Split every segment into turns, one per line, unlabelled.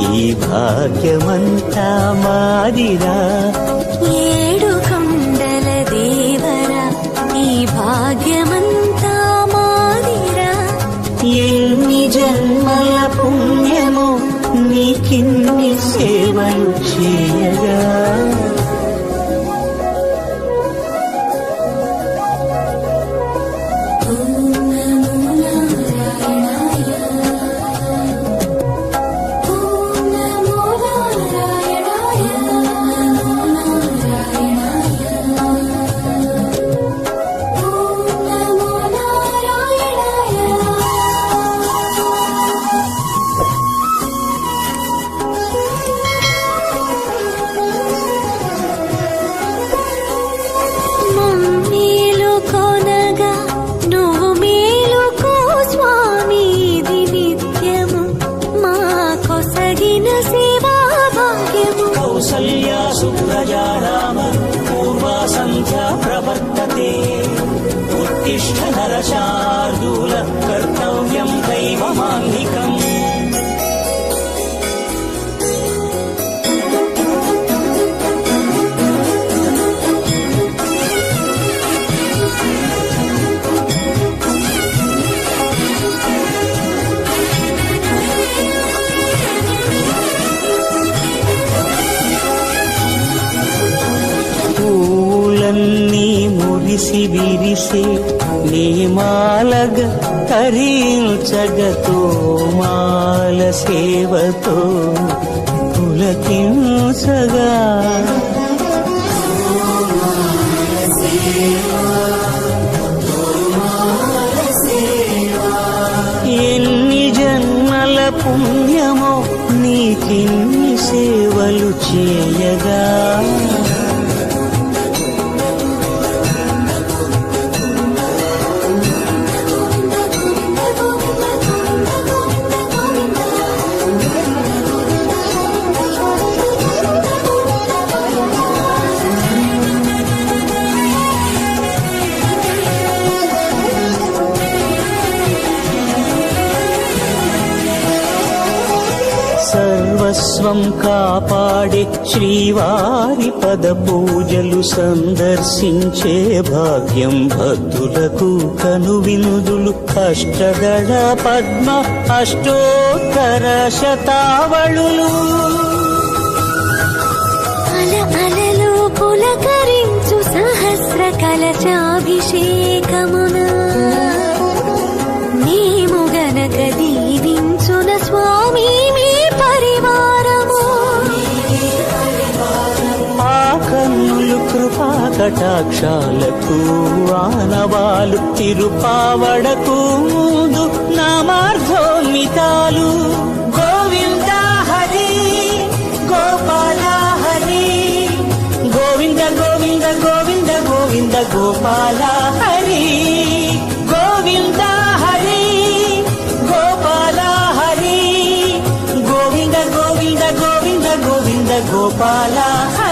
ఈ భాగ్యమంతా మాదిరా.
ఏడు భాగ్యము
కౌసల్యా సుప్రజా రామ పూర్వా సంధ్యా ప్రవర్తతే. ఉత్తిష్ట నరశార్దూల కర్తవ్యం విరిసి విరిసే నీమాలగ కరీల్చగతో మాల సేవతో పులకించగా. ఎన్ని జన్మల పుణ్యమో నీకిన్ని సేవలు చేయగా. సర్వస్వం కాపాడే శ్రీవారి పద పూజలు సందర్శించే భాగ్యం భక్తులకు కనువినుదులు అష్టదళ పద్మ అష్టోత్తర శతావళులు.
అల అలలు పులకరించు సహస్ర
కటాక్షాలకు ఆనవాలు తిరుపావడకు ముందు నామార్థోన్మితాలు గోవింద హరి గోపాల హరి. గోవింద గోవింద గోవింద గోవింద గోపాల హరి. గోవింద హరి గోపాల హరి. గోవింద గోవింద గోవింద గోవింద గోపాల హరి.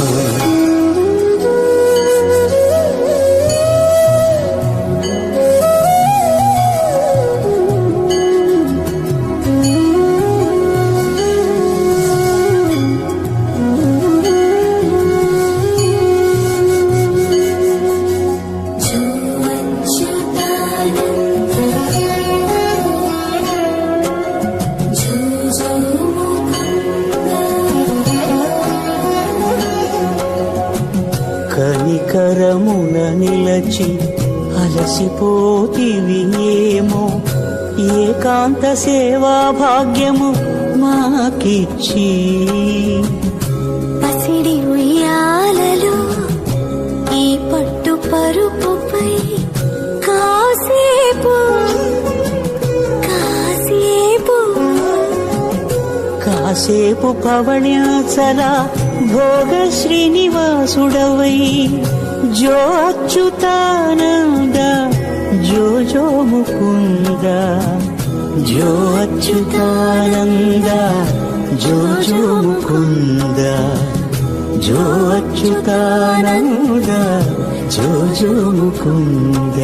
కరమున నిలచి అలసిపోతివి ఏమో. ఏకాంత సేవా భాగ్యము మాకిచ్చి.
పసిడి ఉయ్యాలలో ఈ పట్టు పరుపుపై కాసేపు కాసేపు.
కాసేపు పవణ్యాచల భోగ శ్రీనివాసుడవై జో అచ్యుతానంద జో జో ముకుంద జో అచ్యుతానంద జో జో ముకుంద జో అచ్యుతానంద జో జో ముకుంద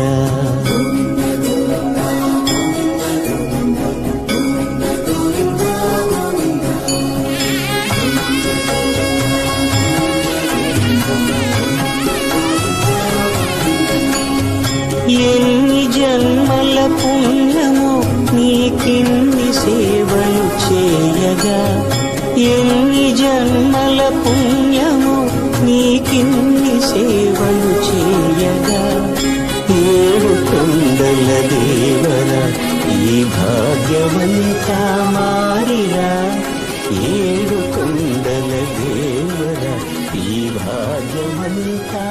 ఎన్ని జన్మల పుణ్యము నీకిన్ని సేవలు చేయగా. ఏడు కొండల దేవర ఈ భాగ్యవంతా మారిరా ఏడు కొండల దేవర ఈ భాగ్యవంతా